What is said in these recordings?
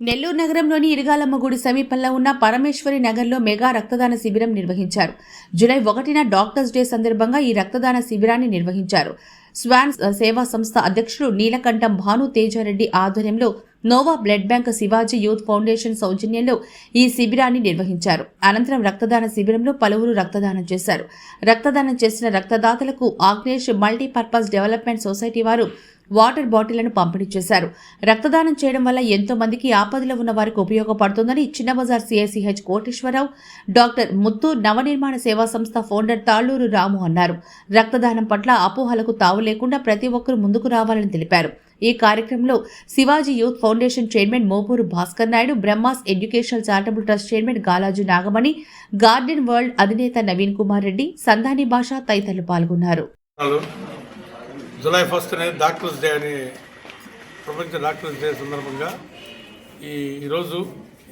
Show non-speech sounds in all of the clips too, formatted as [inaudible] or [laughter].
నెల్లూరు నగరంలోని ఇరుగాలమ్మగూడి సమీపంలో ఉన్న పరమేశ్వరి నగర్లో మెగా రక్తదాన శిబిరం నిర్వహించారు. జూలై ఒకటిన డాక్టర్స్ డే సందర్భంగా ఈ రక్తదాన శిబిరాన్ని నిర్వహించారు. స్వాన్ సేవా సంస్థ అధ్యక్షుడు నీలకంఠం భాను తేజారెడ్డి ఆధ్వర్యంలో Nova blood bank Shivaji youth foundation సౌజన్యంలో ఈ శిబిరాన్ని నిర్వహించారు. అనంతరం రక్తదాన శిబిరంలో పలువురు రక్తదానం చేశారు. రక్తదానం చేసిన రక్తదాతలకు ఆగ్నేష్ మల్టీపర్పస్ డెవలప్మెంట్ సొసైటీ వారు వాటర్ బాటిళ్ళను పంపిణీ చేశారు. రక్తదానం చేయడం వల్ల ఎంతో మందికి ఆపదలో ఉన్న వారికి ఉపయోగపడుతుందని చిన్న బజార్ సిఐసిహెచ్ కోటేశ్వరరావు డాక్టర్ ముత్తు నవనిర్మాణ సేవా సంస్థ ఫౌండర్ తాళ్ళూరు రాము అన్నారు. రక్తదానం పట్ల అపోహలకు తావు లేకుండా ప్రతి ఒక్కరూ ముందుకు రావాలని తెలిపారు. ఈ కార్యక్రమంలో Shivaji youth foundation chairman Mopuru Bhaskar Naidu Brahmas educational charitable trust chairman Galaju Nagamani garden world అధినేత నవీన్ కుమార్ రెడ్డి సంధాని భాష తదితరులు పాల్గొన్నారు. జూలై ఫస్ట్ అనేది డాక్టర్స్ డే అని ప్రపంచ డాక్టర్స్ డే సందర్భంగా ఈ ఈరోజు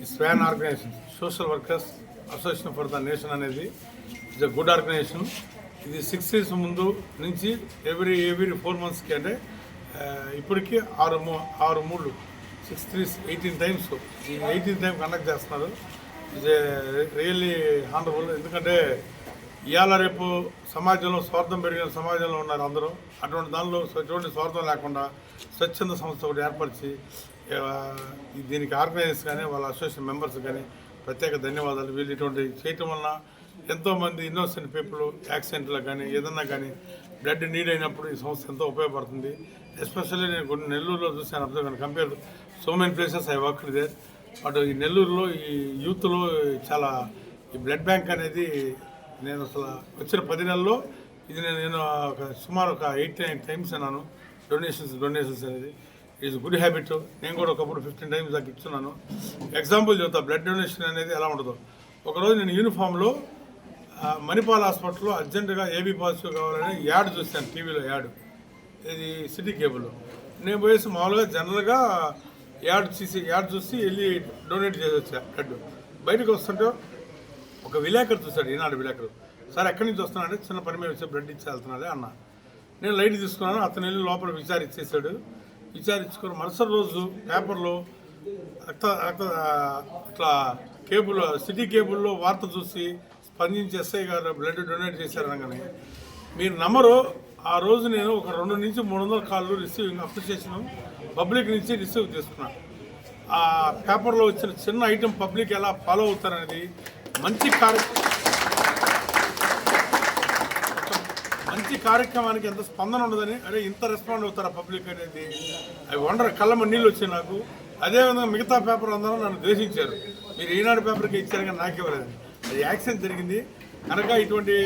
ఈ Swan organisation social workers association for the nation అనేది ఇస్ అ గుడ్ ఆర్గనైజేషన్. ఇది సిక్స్ ఇయర్స్ ముందు నుంచి ఎవ్రీ ఎవ్రీ ఫోర్ మంత్స్కి అంటే ఇప్పటికీ ఆరు మూ ఆరు మూడు సిక్స్ త్రీ ఎయిటీన్ టైమ్స్ ఈ ఎయిటీన్ టైం కండక్ట్ చేస్తున్నారు. It's really honourable. ఎందుకంటే ఇవాళ రేపు సమాజంలో స్వార్థం పెరిగిన సమాజంలో ఉన్నారు అందరూ. అటువంటి దానిలో ఎటువంటి స్వార్థం లేకుండా స్వచ్ఛంద సంస్థ ఒకటి ఏర్పరిచి దీనికి ఆర్గనైజర్స్ కానీ వాళ్ళ అసోసియేషన్ మెంబర్స్ కానీ ప్రత్యేక ధన్యవాదాలు. వీళ్ళు ఇటువంటి చేయటం వలన ఎంతోమంది ఇన్నోసెంట్ పీపుల్ యాక్సిడెంట్లో కానీ ఏదన్నా కానీ బ్లడ్ నీడ్ అయినప్పుడు ఈ సంస్థ ఎంతో ఉపయోగపడుతుంది. ఎస్పెషల్లీ నేను కొన్ని నెల్లూరులో చూశాను observe compare so many places I work there. But ఈ నెల్లూరులో ఈ యూత్లో చాలా ఈ బ్లడ్ బ్యాంక్ అనేది నేను అసలు వచ్చిన పది నెలల్లో ఇది నేను నేను ఒక సుమారు ఒక ఎయిట్ నైన్ టైమ్స్ అన్నాను. డొనేషన్స్ డొనేషన్స్ అనేది. ఈజ్ గుడ్ హ్యాబిట్ నేను కూడా ఒకప్పుడు ఫిఫ్టీన్ టైమ్స్ దాకా ఇస్తున్నాను ఎగ్జాంపుల్ చెబుతా బ్లడ్ డొనేషన్ అనేది ఎలా ఉండదు ఒకరోజు నేను యూనిఫామ్లో మణిపాల్ హాస్పిటల్లో అర్జెంటుగా ఏబీ పాజిటివ్ కావాలని యాడ్ చూశాను టీవీలో యాడ్. ఇది సిటీ కేబుల్ నేను పోయేసి మామూలుగా జనరల్గా యాడ్ చూసి యాడ్ చూసి వెళ్ళి డొనేట్ చేసి వచ్చా బ్లడ్ బయటకు వస్తుంటే ఒక విలేకరు చూశాడు ఈనాడు విలేకరు. సార్ ఎక్కడి నుంచి వస్తున్నాడంటే చిన్న పని మీద వచ్చి బ్లడ్ ఇచ్చి వెళ్తున్నాడే అన్న. నేను లైట్ తీసుకున్నాను అతను వెళ్ళి లోపల విచారించేశాడు. విచారించుకుని మరుసటి రోజు పేపర్లో రక్త రక్త ఇట్లా కేబుల్ సిటీ కేబుల్లో వార్త చూసి స్పందించి ఎస్ఐ గారు బ్లడ్ డొనేట్ చేశారనగానే మీరు నమ్మరు ఆ రోజు నేను ఒక రెండు నుంచి మూడు వందల కాళ్ళు రిసీవింగ్ అప్రిషియేషన్ పబ్లిక్ నుంచి రిసీవ్ చేసుకున్నాను ఆ పేపర్లో వచ్చిన చిన్న ఐటెం పబ్లిక్ ఎలా ఫాలో అవుతారనేది మంచి కార్యక్రమం మంచి కార్యక్రమానికి ఎంత స్పందన ఉండదని అరే ఇంత రెస్పాండ్ అవుతారా పబ్లిక్ అనేది? అవి వండర్ కళ్ళమ్మ నీళ్ళు వచ్చాయి నాకు. అదేవిధంగా మిగతా పేపర్ అందరూ నన్ను ద్వేషించారు. మీరు ఈనాడు పేపర్కి ఇచ్చారు కానీ నాకు ఇవ్వలేదు. అది యాక్సిడెంట్ జరిగింది. కనుక ఇటువంటి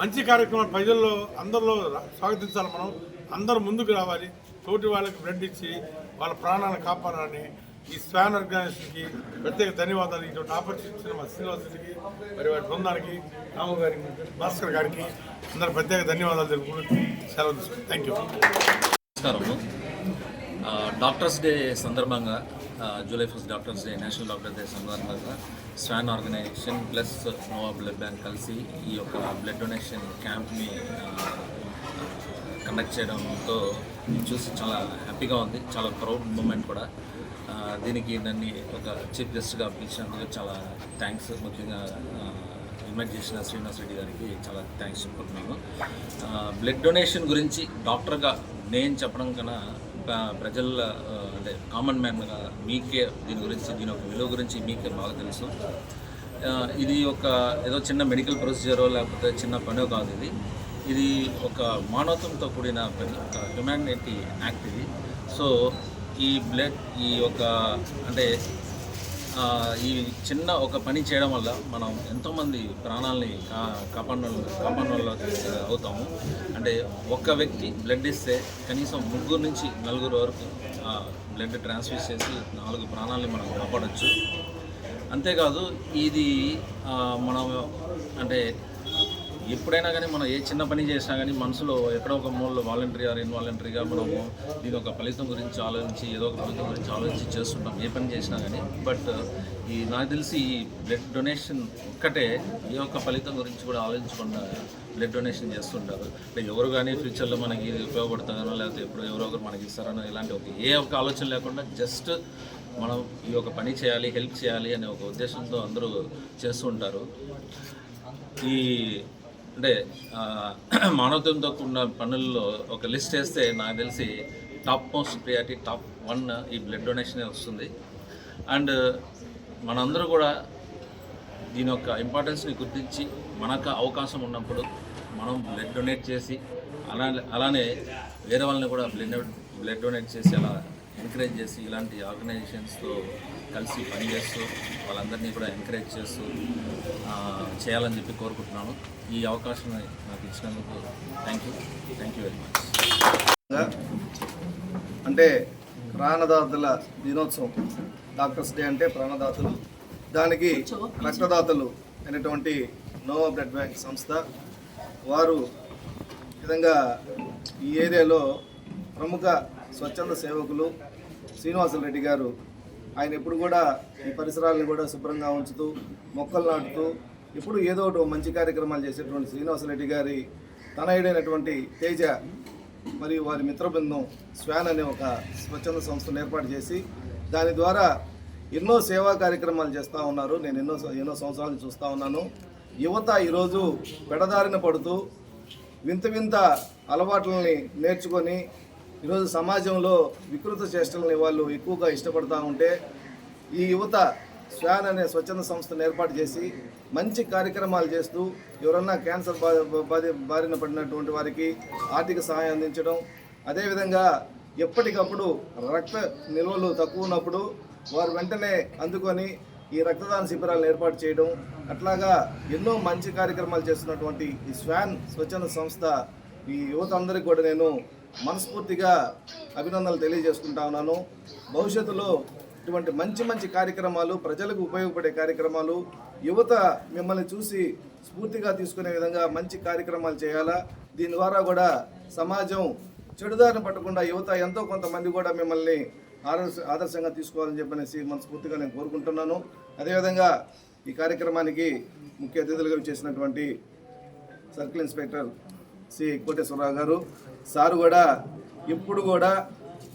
మంచి కార్యక్రమాలు ప్రజల్లో అందరిలో స్వాగతించాలి మనం. అందరూ ముందుకు రావాలి. తోటి వాళ్ళకి బ్రెడ్ ఇచ్చి వాళ్ళ ప్రాణాలను కాపాడాలని ఈ స్వాన్ ఆర్గనైజేషన్కి ప్రత్యేక ధన్యవాదాలు. ఇటువంటి ఆపర్చునిటీ ఇచ్చిన మా శ్రీనివాసుడికి మరి వారి బృందానికి రాము గారికి భాస్కర్ గారికి అందరూ ప్రత్యేక ధన్యవాదాలు తెలుపుకుంటూ సెలవు థ్యాంక్ యూ నమస్కారము డాక్టర్స్ డే సందర్భంగా July first doctors day national doctor day సందర్భంగా Swan organisation plus Nova blood bank కలిసి ఈ యొక్క బ్లడ్ డొనేషన్ క్యాంప్ని కండక్ట్ చేయడంతో చూసి చాలా హ్యాపీగా ఉంది. చాలా ప్రౌడ్ మూమెంట్ కూడా. దీనికి నన్ను ఒక చీఫ్ గెస్ట్గా పిలిచినందుకు చాలా థ్యాంక్స్ ముఖ్యంగా ఇన్వైట్ చేసిన శ్రీనివాస్ రెడ్డి గారికి చాలా థ్యాంక్స్ చెప్పుకుంటున్నాను. బ్లడ్ డొనేషన్ గురించి డాక్టర్గా నేను చెప్పడం కన్నా ప్రజల అంటే కామన్ మ్యాన్గా మీకే దీని గురించి దీని యొక్క విలువ గురించి మీకే బాగా తెలుసు. ఇది ఒక ఏదో చిన్న మెడికల్ ప్రొసీజరో లేకపోతే చిన్న పనో కాదు ఇది. ఇది ఒక మానవత్వంతో కూడిన పని ఒక హ్యుమానిటీ యాక్ట్ ఇది. సో ఈ బ్లడ్ ఈ ఒక అంటే ఈ చిన్న ఒక పని చేయడం వల్ల మనం ఎంతోమంది ప్రాణాలని కా కాపాడిన అవుతాము. అంటే ఒక్క వ్యక్తి బ్లడ్ ఇస్తే కనీసం ముగ్గురు నుంచి నలుగురు వరకు బ్లడ్ ట్రాన్స్ఫ్యూజ్ చేసి నాలుగు ప్రాణాలని మనం కాపాడచ్చు. అంతేకాదు ఇది మనం అంటే ఎప్పుడైనా కానీ మనం ఏ చిన్న పని చేసినా కానీ మనసులో ఎక్కడో ఒక మూలలో వాలంటరీ ఆర్ ఇన్వాలంటరీగా మనము దీని ఒక ఫలితం గురించి ఆలోచించి ఏదో ఒక ఫలితం గురించి ఆలోచించి చేస్తుంటాం ఏ పని చేసినా కానీ. బట్ ఈ నాకు తెలిసి ఈ బ్లడ్ డొనేషన్ ఒక్కటే ఏ ఒక్క ఫలితం గురించి కూడా ఆలోచించకుండా బ్లడ్ డొనేషన్ చేస్తుంటారు. అంటే ఎవరు కానీ ఫ్యూచర్లో మనకి ఇది ఉపయోగపడుతుందనో లేకపోతే ఎప్పుడు ఎవరో ఒకరు మనకి ఇస్తారనో ఇలాంటి ఒక ఏ ఒక్క ఆలోచన లేకుండా జస్ట్ మనం ఈ యొక్క పని చేయాలి హెల్ప్ చేయాలి అనే ఒక ఉద్దేశంతో అందరూ చేస్తూ ఉంటారు ఈ అంటే [clears throat] మానవత్వంతో కూడిన పనుల్లో ఒక లిస్ట్ వేస్తే నాకు తెలిసి top most priority top one ఈ బ్లడ్ డొనేషనే వస్తుంది. అండ్ మనందరూ కూడా దీని యొక్క ఇంపార్టెన్స్ని గుర్తించి మనకు అవకాశం ఉన్నప్పుడు మనం బ్లడ్ డొనేట్ చేసి అలా అలానే వేరే వాళ్ళని కూడా బ్లడ్ బ్లడ్ డొనేట్ చేసి అలా ఎంకరేజ్ చేసి ఇలాంటి ఆర్గనైజేషన్స్తో కలిసి పనిచేస్తూ వాళ్ళందరినీ కూడా ఎంకరేజ్ చేస్తూ చేయాలని చెప్పి కోరుకుంటున్నాను. ఈ అవకాశం నాకు ఇచ్చినందుకు thank you thank you very much అంటే ప్రాణదాతల దినోత్సవం డాక్టర్స్ డే అంటే ప్రాణదాతలు. దానికి రక్తదాతలు అనేటువంటి నోవా బ్లడ్ బ్యాంక్ సంస్థ వారు విధంగా ఈ ఏరియాలో ప్రముఖ స్వచ్ఛంద సేవకులు శ్రీనివాసులు రెడ్డి గారు ఆయన ఎప్పుడు కూడా ఈ పరిసరాలను కూడా శుభ్రంగా ఉంచుతూ మొక్కలు నాటుతూ ఎప్పుడు ఏదో ఒకటి మంచి కార్యక్రమాలు చేసేటువంటి శ్రీనివాసరెడ్డి గారి తనయుడైనటువంటి తేజ మరియు వారి మిత్ర బృందం స్వాన్ అనే ఒక స్వచ్ఛంద సంస్థను ఏర్పాటు చేసి దాని ద్వారా ఎన్నో సేవా కార్యక్రమాలు చేస్తూ ఉన్నారు. నేను ఎన్నో ఎన్నో సంవత్సరాలు చూస్తూ ఉన్నాను. యువత ఈరోజు పెడదారిన పడుతూ వింత వింత అలవాట్లని నేర్చుకొని ఈరోజు సమాజంలో వికృత చేష్టలని వాళ్ళు ఎక్కువగా ఇష్టపడతా ఉంటే ఈ యువత స్వాన్ అనే స్వచ్ఛంద సంస్థను ఏర్పాటు చేసి మంచి కార్యక్రమాలు చేస్తూ ఎవరన్నా క్యాన్సర్ బాధ బారిన పడినటువంటి వారికి ఆర్థిక సహాయం అందించడం. అదేవిధంగా ఎప్పటికప్పుడు రక్త నిల్వలు తక్కువ ఉన్నప్పుడు వారు వెంటనే అందుకొని ఈ రక్తదాన శిబిరాలను ఏర్పాటు చేయడం. అట్లాగా ఎన్నో మంచి కార్యక్రమాలు చేస్తున్నటువంటి ఈ స్వాన్ స్వచ్ఛంద సంస్థ ఈ యువత అందరికీ కూడా నేను మనస్ఫూర్తిగా అభినందనలు తెలియజేసుకుంటా ఉన్నాను. భవిష్యత్తులో ఇటువంటి మంచి మంచి కార్యక్రమాలు ప్రజలకు ఉపయోగపడే కార్యక్రమాలు యువత మిమ్మల్ని చూసి స్ఫూర్తిగా తీసుకునే విధంగా మంచి కార్యక్రమాలు చేయాలా? దీని ద్వారా కూడా సమాజం చెడుదారిన పట్టకుండా యువత ఎంతో కొంతమంది కూడా మిమ్మల్ని ఆదర్శ ఆదర్శంగా తీసుకోవాలని చెప్పనేసి మనస్ఫూర్తిగా నేను కోరుకుంటున్నాను. అదేవిధంగా ఈ కార్యక్రమానికి ముఖ్య అతిథులుగా చేసినటువంటి సర్కిల్ ఇన్స్పెక్టర్ సి కోటేశ్వరరావు గారు. సారు కూడా ఇప్పుడు కూడా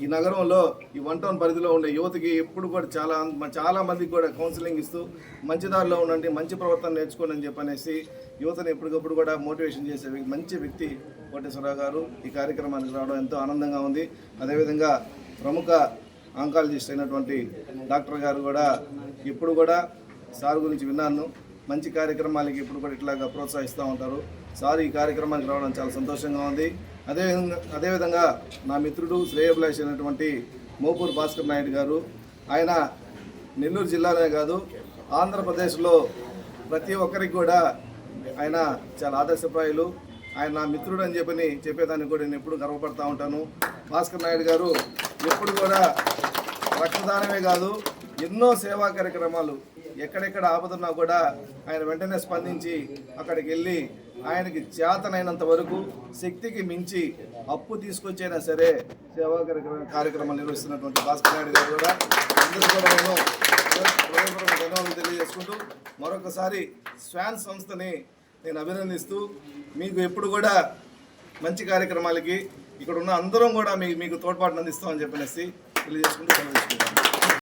ఈ నగరంలో ఈ వన్ టౌన్ పరిధిలో ఉండే యువతకి ఎప్పుడు కూడా చాలా చాలా మందికి కూడా కౌన్సిలింగ్ ఇస్తూ మంచి దారిలో ఉండండి మంచి ప్రవర్తన నేర్చుకోండి అని చెప్పనేసి యువతను ఎప్పటికప్పుడు కూడా మోటివేషన్ చేసే వ్యక్తి- మంచి వ్యక్తి కోటేశ్వరరావు గారు. ఈ కార్యక్రమానికి రావడం ఎంతో ఆనందంగా ఉంది. అదేవిధంగా ప్రముఖ ఆంకాలజిస్ట్ అయినటువంటి డాక్టర్ గారు కూడా ఇప్పుడు కూడా సార్ గురించి విన్నాను. మంచి కార్యక్రమాలకి ఇప్పుడు కూడా ఇట్లాగా ప్రోత్సహిస్తూ ఉంటారు. సార్ ఈ కార్యక్రమానికి రావడం చాలా సంతోషంగా ఉంది. అదేవిధంగా అదేవిధంగా నా మిత్రుడు శ్రేయభిలాష్ అయినటువంటి మోపూర్ భాస్కర్ నాయుడు గారు ఆయన నెల్లూరు జిల్లాలోనే కాదు ఆంధ్రప్రదేశ్లో ప్రతి ఒక్కరికి కూడా ఆయన చాలా ఆదర్శప్రాయులు. ఆయన నా మిత్రుడు అని చెప్పని చెప్పేదానికి కూడా నేను ఎప్పుడు గర్వపడతా ఉంటాను. భాస్కర్ నాయుడు గారు ఎప్పుడు కూడా రక్తదానమే కాదు ఎన్నో సేవా కార్యక్రమాలు ఎక్కడెక్కడ ఆపదున్నా కూడా ఆయన వెంటనే స్పందించి అక్కడికి వెళ్ళి ఆయనకి చేతనైనంత వరకు శక్తికి మించి అప్పు తీసుకొచ్చైనా సరే సేవా కార్యక్రమ కార్యక్రమాలు నిర్వహిస్తున్నటువంటి భాస్కర్ నాయుడు గారు కూడా అందరూ కూడా నేను హృదయపూర్వక ధన్యవాదాలు తెలియజేసుకుంటూ మరొకసారి స్వాన్ సంస్థని నేను అభినందిస్తూ మీకు ఎప్పుడు కూడా మంచి కార్యక్రమాలకి ఇక్కడ ఉన్న అందరం కూడా మీకు మీకు తోడ్పాటును అందిస్తామని చెప్పనేసి తెలియజేసుకుంటూ సెలవు తీసుకుంటాను.